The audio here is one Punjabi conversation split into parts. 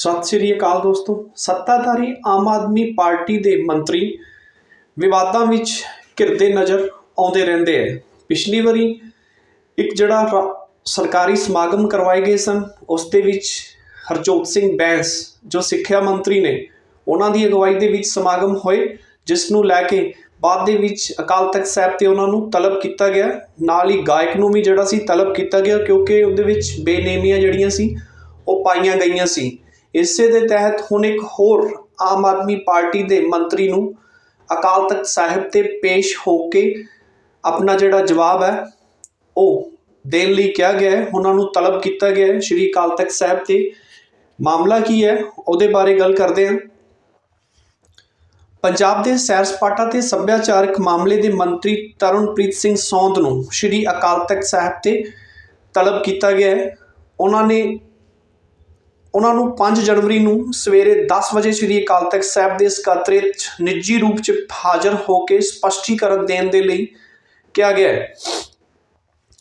ਸਤਿ ਸ੍ਰੀ ਅਕਾਲ ਦੋਸਤੋ। ਸੱਤਾਧਾਰੀ ਆਮ ਆਦਮੀ ਪਾਰਟੀ ਦੇ ਮੰਤਰੀ ਵਿਵਾਦਾਂ ਵਿੱਚ ਘਿਰਦੇ ਨਜ਼ਰ ਆਉਂਦੇ ਰਹਿੰਦੇ ਹੈ ਪਿਛਲੀ ਵਾਰੀ ਇੱਕ ਜਿਹੜਾ ਸਰਕਾਰੀ ਸਮਾਗਮ ਕਰਵਾਏ ਗਏ ਸਨ, ਉਸ ਦੇ ਵਿੱਚ ਹਰਜੋਤ ਸਿੰਘ ਬੈਂਸ, ਜੋ ਸਿੱਖਿਆ ਮੰਤਰੀ ਨੇ, ਉਹਨਾਂ ਦੀ ਅਗਵਾਈ ਦੇ ਵਿੱਚ ਸਮਾਗਮ ਹੋਏ, ਜਿਸ ਨੂੰ ਲੈ ਕੇ ਬਾਅਦ ਦੇ ਵਿੱਚ ਅਕਾਲ ਤਖਤ ਸਾਹਿਬ ਤੇ ਉਹਨਾਂ ਨੂੰ ਤਲਬ ਕੀਤਾ ਗਿਆ। ਨਾਲ ਹੀ ਗਾਇਕ ਨੂੰ ਵੀ ਜਿਹੜਾ ਸੀ ਤਲਬ ਕੀਤਾ ਗਿਆ, ਕਿਉਂਕਿ ਉਹਦੇ ਵਿੱਚ ਬੇਨੇਮੀਆਂ ਜਿਹੜੀਆਂ ਸੀ, ਉਹ ਪਾਈਆਂ ਗਈਆਂ ਸੀ। ਇਸੇ ਦੇ ਤਹਿਤ ਹੁਣ ਇੱਕ ਹੋਰ ਆਮ ਆਦਮੀ ਪਾਰਟੀ ਦੇ ਮੰਤਰੀ ਨੂੰ ਅਕਾਲ ਤਖਤ ਸਾਹਿਬ ਤੇ ਪੇਸ਼ ਹੋ ਕੇ ਆਪਣਾ ਜਿਹੜਾ ਜਵਾਬ ਹੈ, ਉਹ ਦੇਣ ਲਈ ਕਿਹਾ ਗਿਆ ਹੈ। ਉਹਨਾਂ ਨੂੰ ਤਲਬ ਕੀਤਾ ਗਿਆ ਹੈ। ਸ਼੍ਰੀ ਅਕਾਲ ਤਖਤ ਸਾਹਿਬ ਤੇ ਮਾਮਲਾ ਕੀ ਹੈ, ਉਹਦੇ ਬਾਰੇ ਗੱਲ ਕਰਦੇ ਹਾਂ। ਪੰਜਾਬ ਦੇ ਸੈਰ ਸਪਾਟਾ ਤੇ ਸੱਭਿਆਚਾਰਕ ਮਾਮਲੇ ਦੇ ਮੰਤਰੀ ਤਰਨਪ੍ਰੀਤ ਸਿੰਘ ਸੌਂਦ ਨੂੰ ਸ਼੍ਰੀ ਅਕਾਲ ਤਖਤ ਸਾਹਿਬ ਤੇ ਤਲਬ ਕੀਤਾ ਗਿਆ ਹੈ। ਉਹਨਾਂ ਨੇ ਉਹਨਾਂ ਨੂੰ 5 ਜਨਵਰੀ ਨੂੰ ਸਵੇਰੇ 10 ਵਜੇ ਸ਼੍ਰੀ ਅਕਾਲ ਤਖਤ ਸਾਹਿਬ ਦੇ ਸਕੱਤਰੇਤ 'ਚ ਨਿੱਜੀ ਰੂਪ 'ਚ ਹਾਜ਼ਰ ਹੋ ਕੇ ਸਪਸ਼ਟੀਕਰਨ ਦੇਣ ਦੇ ਲਈ ਕਿਹਾ ਗਿਆ ਹੈ।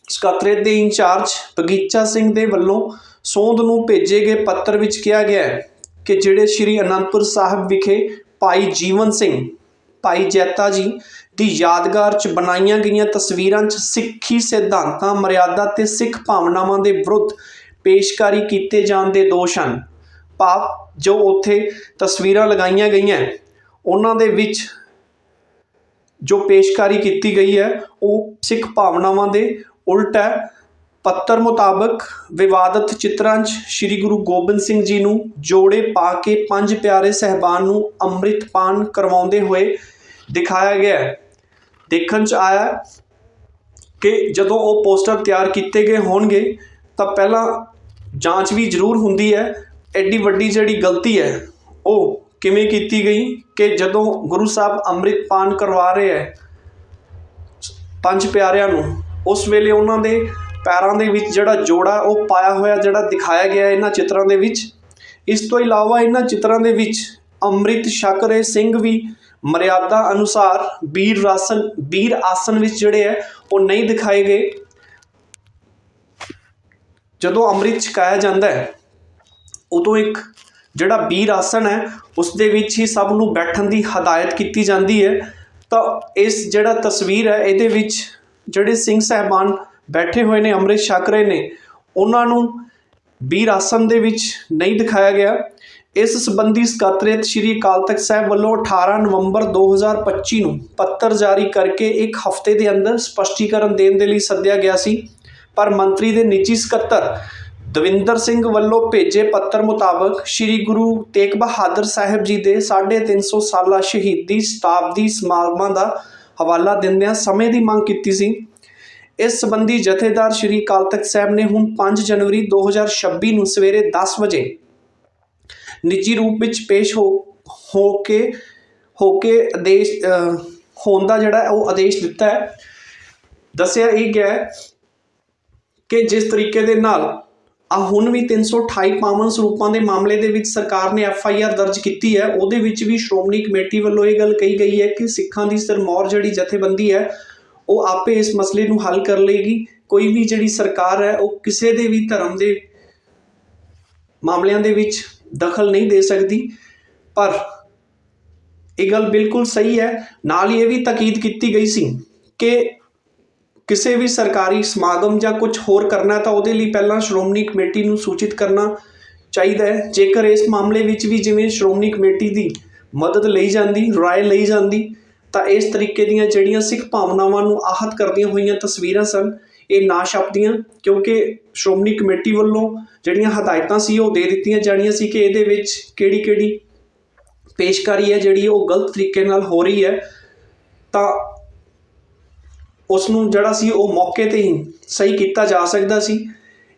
ਸਕੱਤਰੇਤ ਦੇ ਇੰਚਾਰਜ ਬਗੀਚਾ ਸਿੰਘ ਦੇ ਵੱਲੋਂ ਸੋਂਦ ਨੂੰ ਭੇਜੇ ਗਏ ਪੱਤਰ ਵਿੱਚ ਕਿਹਾ ਗਿਆ ਹੈ ਕਿ ਜਿਹੜੇ ਸ਼੍ਰੀ ਅਨੰਦਪੁਰ ਸਾਹਿਬ ਵਿਖੇ ਭਾਈ ਜੀਵਨ ਸਿੰਘ, ਭਾਈ ਜੈਤਾ ਜੀ ਦੀ ਯਾਦਗਾਰ 'ਚ ਬਣਾਈਆਂ ਗਈਆਂ ਤਸਵੀਰਾਂ 'ਚ ਸਿੱਖੀ ਸਿਧਾਂਤਾਂ, ਮਰਿਆਦਾ ਤੇ ਸਿੱਖ ਭਾਵਨਾਵਾਂ ਦੇ ਵਿਰੁੱਧ ਪੇਸ਼ਕਾਰੀ ਕੀਤੇ ਜਾਣ ਦੇ ਦੋਸ਼ ਹਨ। ਭਾਵ ਜੋ ਉੱਥੇ ਤਸਵੀਰਾਂ ਲਗਾਈਆਂ ਗਈਆਂ, ਉਹਨਾਂ ਦੇ ਵਿੱਚ ਜੋ ਪੇਸ਼ਕਾਰੀ ਕੀਤੀ ਗਈ ਹੈ, ਉਹ ਸਿੱਖ ਭਾਵਨਾਵਾਂ ਦੇ ਉਲਟ ਹੈ। ਪੱਤਰ ਮੁਤਾਬਕ ਵਿਵਾਦਤ ਚਿੱਤਰਾਂ 'ਚ ਸ੍ਰੀ ਗੁਰੂ ਗੋਬਿੰਦ ਸਿੰਘ ਜੀ ਨੂੰ ਜੋੜੇ ਪਾ ਕੇ ਪੰਜ ਪਿਆਰੇ ਸਹਿਬਾਨ ਨੂੰ ਅੰਮ੍ਰਿਤ ਪਾਨ ਕਰਵਾਉਂਦੇ ਹੋਏ ਦਿਖਾਇਆ ਗਿਆ ਦੇਖਣ 'ਚ ਆਇਆ ਕਿ ਜਦੋਂ ਉਹ ਪੋਸਟਰ ਤਿਆਰ ਕੀਤੇ ਗਏ ਹੋਣਗੇ, ਤਾਂ ਪਹਿਲਾਂ ਜਾਂਚ ਵੀ ਜ਼ਰੂਰ ਹੁੰਦੀ ਹੈ। ਐਡੀ ਵੱਡੀ ਜਿਹੜੀ ਗਲਤੀ ਹੈ, ਉਹ ਕਿਵੇਂ ਕੀਤੀ ਗਈ ਕਿ ਜਦੋਂ ਗੁਰੂ ਸਾਹਿਬ ਅੰਮ੍ਰਿਤ ਪਾਨ ਕਰਵਾ ਰਹੇ ਹੈ ਪੰਜ ਪਿਆਰਿਆਂ ਨੂੰ, ਉਸ ਵੇਲੇ ਉਹਨਾਂ ਦੇ ਪੈਰਾਂ ਦੇ ਵਿੱਚ ਜਿਹੜਾ ਜੋੜਾ ਉਹ ਪਾਇਆ ਹੋਇਆ ਜਿਹੜਾ ਦਿਖਾਇਆ ਗਿਆ ਇਹਨਾਂ ਚਿੱਤਰਾਂ ਦੇ ਵਿੱਚ। ਇਸ ਤੋਂ ਇਲਾਵਾ ਇਹਨਾਂ ਚਿੱਤਰਾਂ ਦੇ ਵਿੱਚ ਅੰਮ੍ਰਿਤ ਛਕ ਰਹੇ ਸਿੰਘ ਵੀ ਮਰਿਆਦਾ ਅਨੁਸਾਰ ਵੀਰ ਰਾਸਨ ਵੀਰ ਆਸਨ ਵਿੱਚ ਜਿਹੜੇ ਹੈ, ਉਹ ਨਹੀਂ ਦਿਖਾਏ ਗਏ। ਜਦੋਂ ਅੰਮ੍ਰਿਤ ਛਕਾਇਆ ਜਾਂਦਾ ਹੈ, ਉਦੋਂ ਇੱਕ ਜਿਹੜਾ ਵੀਰ ਆਸਣ ਹੈ ਉਸ ਦੇ ਵਿੱਚ ਹੀ ਸਭ ਨੂੰ ਬੈਠਣ ਦੀ ਹਦਾਇਤ ਕੀਤੀ ਜਾਂਦੀ ਹੈ। ਤਾਂ ਇਸ ਜਿਹੜਾ ਤਸਵੀਰ ਹੈ, ਇਹਦੇ ਵਿੱਚ ਜਿਹੜੇ ਸਿੰਘ ਸਹਿਬਾਨ ਬੈਠੇ ਹੋਏ ਨੇ, ਅੰਮ੍ਰਿਤ ਛਕ ਰਹੇ ਨੇ, ਉਹਨਾਂ ਨੂੰ ਵੀਰ ਆਸਨ ਦੇ ਵਿੱਚ ਨਹੀਂ ਦਿਖਾਇਆ ਗਿਆ। ਇਸ ਸੰਬੰਧੀ ਸਕੱਤਰੇਤ ਸ਼੍ਰੀ ਅਕਾਲ ਤਖਤ ਸਾਹਿਬ ਵੱਲੋਂ 18 ਨਵੰਬਰ 2025 ਨੂੰ ਪੱਤਰ ਜਾਰੀ ਕਰਕੇ ਇੱਕ ਹਫ਼ਤੇ ਦੇ ਅੰਦਰ ਸਪਸ਼ਟੀਕਰਨ ਦੇਣ ਦੇ ਲਈ ਸੱਦਿਆ ਗਿਆ ਸੀ। ਪਰ ਮੰਤਰੀ ਦੇ ਨਿੱਜੀ ਸਕੱਤਰ ਦਵਿੰਦਰ ਸਿੰਘ ਵੱਲੋਂ ਭੇਜੇ ਪੱਤਰ ਮੁਤਾਬਕ ਸ੍ਰੀ ਗੁਰੂ ਤੇਗ ਬਹਾਦਰ ਸਾਹਿਬ ਜੀ ਦੇ 350 ਸਾਲਾ ਸ਼ਹੀਦੀ ਸ਼ਤਾਬਦੀ ਸਮਾਗਮਾਂ ਦਾ ਹਵਾਲਾ ਦਿੰਦਿਆਂ ਸਮੇਂ ਦੀ ਮੰਗ ਕੀਤੀ ਸੀ। ਇਸ ਸੰਬੰਧੀ ਜਥੇਦਾਰ ਸ਼੍ਰੀ ਅਕਾਲ ਤਖਤ ਸਾਹਿਬ ਨੇ ਹੁਣ 5 ਜਨਵਰੀ 2026 ਨੂੰ ਸਵੇਰੇ 10 ਵਜੇ ਨਿੱਜੀ ਰੂਪ ਵਿੱਚ ਪੇਸ਼ ਹੋ ਹੋ ਕੇ ਹੋ ਕੇ ਆਦੇਸ਼ ਅਹ, ਹੋਣ ਦਾ ਜਿਹੜਾ ਉਹ ਆਦੇਸ਼ ਦਿੱਤਾ ਹੈ। ਦੱਸਿਆ ਇਹ ਗਿਆ ਕਿ ਜਿਸ ਤਰੀਕੇ ਦੇ ਨਾਲ ਆ ਹੁਣ ਵੀ 328 ਪਾਵਨ ਸਰੂਪਾਂ ਦੇ ਮਾਮਲੇ ਦੇ ਵਿੱਚ ਸਰਕਾਰ ਨੇ ਐਫ ਆਈ ਆਰ ਦਰਜ ਕੀਤੀ ਹੈ, ਉਹਦੇ ਵਿੱਚ ਵੀ ਸ਼੍ਰੋਮਣੀ ਕਮੇਟੀ ਵੱਲੋਂ ਇਹ ਗੱਲ ਕਹੀ ਗਈ ਹੈ ਕਿ ਸਿੱਖਾਂ ਦੀ ਸਰਮੌਰ ਜਿਹੜੀ ਜਥੇਬੰਦੀ ਹੈ, ਉਹ ਆਪੇ ਇਸ ਮਸਲੇ ਨੂੰ ਹੱਲ ਕਰ ਲਏਗੀ ਕੋਈ ਵੀ ਜਿਹੜੀ ਸਰਕਾਰ ਹੈ, ਉਹ ਕਿਸੇ ਦੇ ਵੀ ਧਰਮ ਦੇ ਮਾਮਲਿਆਂ ਦੇ ਵਿੱਚ ਦਖਲ ਨਹੀਂ ਦੇ ਸਕਦੀ। ਪਰ ਇਹ ਗੱਲ ਬਿਲਕੁਲ ਸਹੀ ਹੈ। ਨਾਲ ਹੀ ਇਹ ਵੀ ਤਾਕੀਦ ਕੀਤੀ ਗਈ ਸੀ ਕਿ ਕਿਸੇ ਵੀ ਸਰਕਾਰੀ ਸਮਾਗਮ ਜਾਂ ਕੁਝ ਹੋਰ ਕਰਨਾ ਤਾਂ ਉਹਦੇ ਲਈ ਪਹਿਲਾਂ ਸ਼੍ਰੋਮਣੀ ਕਮੇਟੀ ਨੂੰ ਸੂਚਿਤ ਕਰਨਾ ਚਾਹੀਦਾ ਹੈ। ਜੇਕਰ ਇਸ ਮਾਮਲੇ ਵਿੱਚ ਵੀ ਜਿਵੇਂ ਸ਼੍ਰੋਮਣੀ ਕਮੇਟੀ ਦੀ ਮਦਦ ਲਈ ਜਾਂਦੀ, ਰਾਏ ਲਈ ਜਾਂਦੀ, ਤਾਂ ਇਸ ਤਰੀਕੇ ਦੀਆਂ ਜਿਹੜੀਆਂ ਸਿੱਖ ਭਾਵਨਾਵਾਂ ਨੂੰ ਆਹਤ ਕਰਦੀਆਂ ਹੋਈਆਂ ਤਸਵੀਰਾਂ ਸਨ, ਇਹ ਨਾ ਛਪਦੀਆਂ, ਕਿਉਂਕਿ ਸ਼੍ਰੋਮਣੀ ਕਮੇਟੀ ਵੱਲੋਂ ਜਿਹੜੀਆਂ ਹਦਾਇਤਾਂ ਸੀ ਉਹ ਦੇ ਦਿੱਤੀਆਂ ਜਾਣੀਆਂ ਸੀ ਕਿ ਇਹਦੇ ਵਿੱਚ ਕਿਹੜੀ ਕਿਹੜੀ ਪੇਸ਼ਕਾਰੀ ਹੈ ਜਿਹੜੀ ਉਹ ਗਲਤ ਤਰੀਕੇ ਨਾਲ ਹੋ ਰਹੀ ਹੈ। ਤਾਂ ਉਸ ਨੂੰ ਜਿਹੜਾ ਸੀ ਉਹ ਮੌਕੇ ਤੇ ਹੀ ਸਹੀ ਕੀਤਾ ਜਾ ਸਕਦਾ ਸੀ।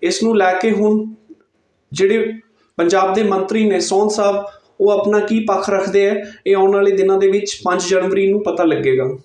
ਇਸ ਨੂੰ ਲੈ ਕੇ ਹੁਣ ਜਿਹੜੇ ਪੰਜਾਬ ਦੇ ਮੰਤਰੀ ਨੇ ਸੋਹਣ ਸਾਹਿਬ, ਉਹ ਆਪਣਾ ਕੀ ਪੱਖ ਰੱਖਦੇ ਆ? ਇਹ ਆਉਣ ਵਾਲੇ ਦਿਨਾਂ ਦੇ ਵਿੱਚ 5 ਜਨਵਰੀ ਨੂੰ ਪਤਾ ਲੱਗੇਗਾ।